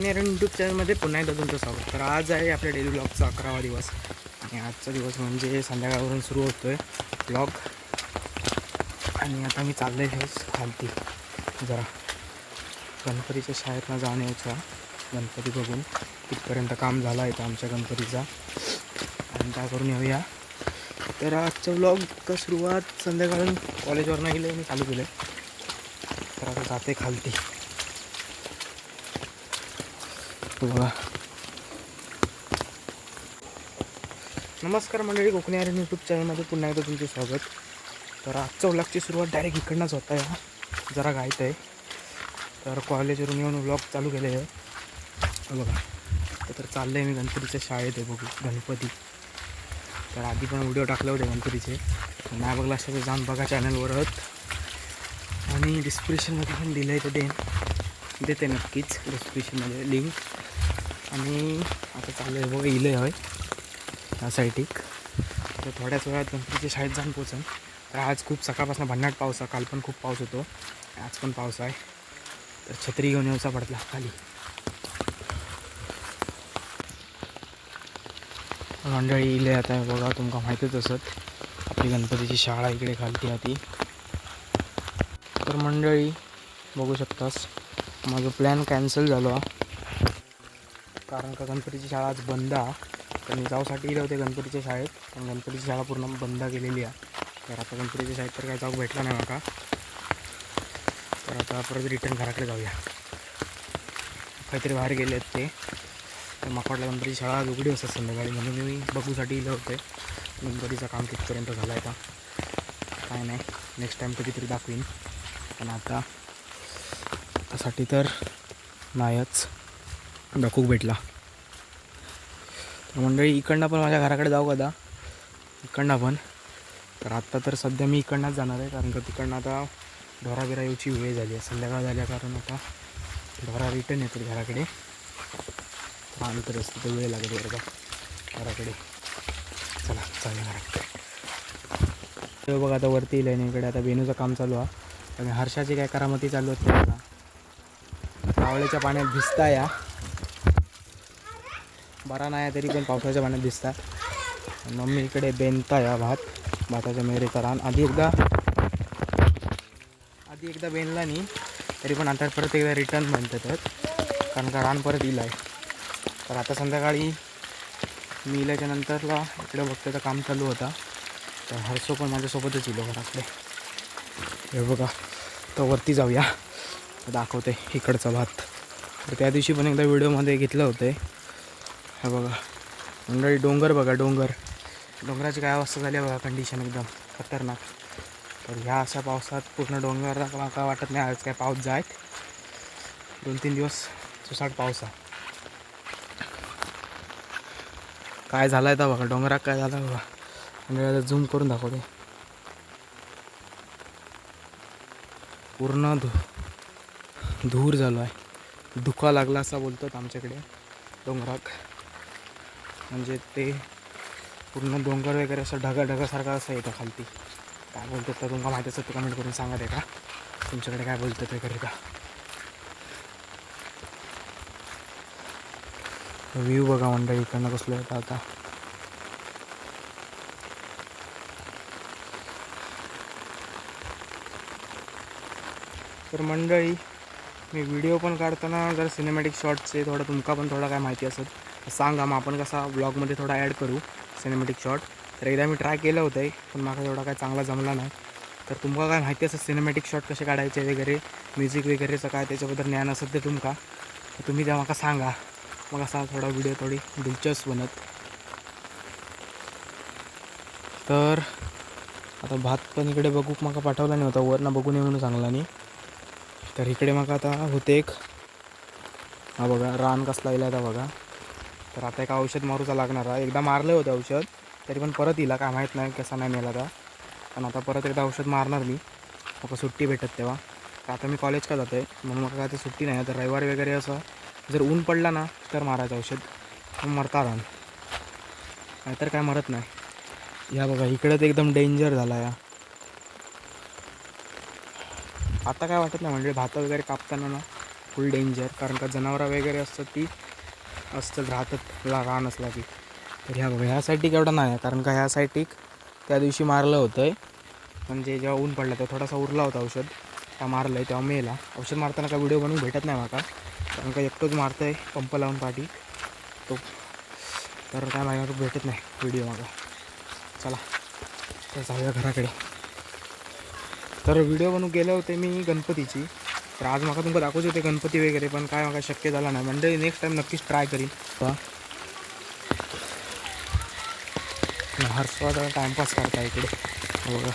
नेरन YouTube चॅनलमध्ये पुन्हा एकदा तुमचं स्वागत. तर आज आहे आपल्या डेली ब्लॉगचा अकरावा दिवस. आणि आजचा दिवस म्हणजे संध्याकाळवरून सुरू होतो आहे ब्लॉग. आणि आता मी चाललो आहे खालती. जरा गणपतीच्या शाळेतनं जाऊन यायचा. गणपती बघून तिथपर्यंत काम झालं आहे आमच्या गणपतीचा. आणि काय करून येऊया. तर आजचा ब्लॉग सुरुवात संध्याकाळून कॉलेजवरनं गेलं मी चालू केलं तर आता जाते खालती. बघा. नमस्कार मंडळी कोकणी आर्यन यूट्यूब चॅनलमध्ये पुन्हा एकदा तुमचे स्वागत. तर आजच्या व्लॉगची सुरुवात डायरेक्ट इकडनंच होत आहे जरा घाईत आहे. तर कॉलेजवरून येऊन व्लॉग चालू केले आहे. बघा तर चाललं आहे मी गणपतीच्या शाळेत आहे बघू गणपती. तर आधी पण व्हिडिओ टाकले होते गणपतीचे. नाही बघला असं तर जाऊन बघा चॅनलवरच आणि डिस्क्रिप्शनमध्ये पण दिलं आहे ते देते नक्कीच डिस्क्रिप्शनमध्ये लिंक आणि आता चालू आहे बघा इलं आहे. ह्या साईटिक तर थोड्याच वेळात गणपतीच्या शाळेत जाऊन पोचन तर आज खूप सकाळपासून भन्नाट पाऊस आहे. काल पण खूप पाऊस होतो. आज पण पाऊस आहे. तर छत्री घेऊन येऊचा पडला खाली. मंडळी इले आता बघा तुमका माहितीच असत. आपली गणपतीची शाळा इकडे खालती आती तर मंडळी बघू शकतास. माझं प्लॅन कॅन्सल झालो. हा. कारण का गणपतीची शाळा आज बंद आहे. तर मी जाऊसाठी गेले होते गणपतीच्या शाळेत. पण गणपतीची शाळा पूर्ण बंद केलेली आहे. तर आता गणपतीच्या शाळेत तर काय जाऊ भेटला नाही माका. तर आता परत रिटर्न घराकडे जाऊया. काहीतरी बाहेर गेले आहेत ते. तर माकडला गणपतीची शाळा आज उघडी असतात संध्याकाळी. म्हणून मी बघूसाठी गेले होते. गणपतीचं काम कितपर्यंत झालं आहे का काय नाही. नेक्स्ट टाईम कधीतरी दाखवीन. पण आता त्यासाठी तर नाहीच. दाखवूक भेटला. तर मंडळी इकडनं पण माझ्या घराकडे जाऊ कदा इकडनं पण. तर आत्ता तर सध्या मी इकडनंच जाणार आहे कारण का तिकडनं आता ढोरा बिरा येऊची वेळ झाली आहे. संध्याकाळ झाल्या कारण आता ढोरा रिटर्न येतो घराकडे. तर असतो तर वेळ लागेल बरं का घराकडे. चला चालेल घराकडे. बघा आता वरती येईल आणि इकडे आता बेनूचं काम चालू आहे. आणि हर्षाची काय करामती चालू आहेत ते आवळ्याच्या पाण्यात भिजता या बरा नाही तरी पण पावसाच्या पाण्यात दिसतात मम्मी इकडे बेनता या भात. भाताच्या मेहरीचा रान. आधी एकदा आधी एकदा बेनला नाही तरी पण आता परत एकदा रिटर्न बनतात कारण का रान परत इला आहे. तर आता संध्याकाळी मी इल्याच्या नंतरला इकडे बघतो तर काम चालू होता. तर हर्षो पण माझ्यासोबतच इलो हो घराकडे. हे बघा तर वरती जाऊया. दाखवते इकडचा भात. तर त्या दिवशी पण एकदा व्हिडिओमध्ये घेतलं होतं. हे बघा. मंडळी डोंगर बघा डोंगर. डोंगराची काय अवस्था झाली आहे बघा कंडिशन एकदम खतरनाक. तर ह्या अशा पावसात पूर्ण डोंगर का वाटत नाही आज काय पाऊस जायत दोन तीन दिवस सुसाट पाऊस काय झालं आहे बघा डोंगरात काय झालं बघा. मंडळी झूम करून दाखवते. पूर्ण धु धूर झालो आहे धुका लागला असा बोलतात आमच्याकडे डोंगराक म्हणजे ते पूर्ण डोंगर वगैरे असं ढगा ढगासारखा असं येतं खालती. काय बोलतात तर तुम्हाला माहिती असेल तर कमेंट करून सांगा ते का? तुमच्याकडे काय बोलतात वगैरे का? व्ह्यू बघा मंडळी इकडनं कसलं येतं आता. तर मंडळी मी व्हिडिओ पण काढताना जर सिनेमॅटिक शॉर्ट्सचे थोडं तुमका पण थोडा काय माहिती असत सांगा मग आपण कसा ब्लॉगमध्ये थोडा ॲड करू सिनेमॅटिक शॉट तर एकदा मी ट्राय केलं होतं पण मला तेवढा काय चांगला जमला नाही. तर तुमका काय माहिती असेल सिनेमॅटिक शॉट कसे काढायचे वगैरे म्युझिक वगैरेचं काय त्याच्याबद्दल ज्ञान असेल ते तुमका. तर तुम्ही त्या मला सांगा मग असा थोडा व्हिडिओ थोडी दिलचस्प बनत. तर आता भात पण इकडे बघू मला पाठवला नाही होता वरनं बघून ये म्हणून सांगला नाही. तर इकडे मग आता होते एक. हा बघा रान कसला गेला आता बघा. तर आता एक औषध मारूचा लागणार आहे. एकदा मारलं होतं औषध तरी पण परत येईल काय माहीत नाही कसा नाही मेला तर. पण आता परत एकदा औषध मारणार मी. मग सुट्टी भेटत तेव्हा. तर आता मी कॉलेज का जातो आहे म्हणून मग काय ते सुट्टी नाही. तर रविवारी वगैरे असं जर ऊन पडला ना तर मारायचं औषध. मरता रान नाहीतर काय मरत नाही. या बघा इकडे तर एकदम डेंजर झाला या. आता काय वाटत नाही म्हणजे भात वगैरे कापताना ना फुल डेंजर कारण का जनावरं वगैरे असतात ती असतं राहतात ला रान असला की. तर ह्या बघा ह्या साईटिक एवढा नाही आहे कारण का ह्या साईटिक त्या दिवशी मारलं होतं आहे म्हणजे जेव्हा ऊन पडलं तेव्हा थोडासा उरला होता औषध. त्या मारलं आहे तेव्हा मेला. औषध मारताना काय व्हिडिओ बनवून भेटत नाही माका. कारण का एकटोच मारतं आहे पंप लावून पाठी. तो तर काय माझ्या भेटत नाही व्हिडिओ मागा. चला तर जाऊया घराकडे. तर व्हिडिओ बनवून गेले होते मी गणपतीची. तर आज माका तुमका दाखवते होते गणपती वगैरे पण काय माका शक्य झाला नाही. म्हणजे नेक्स्ट टाईम नक्कीच ट्राय करीन. हर्षवादा टाइमपास करता इकडे. बघा.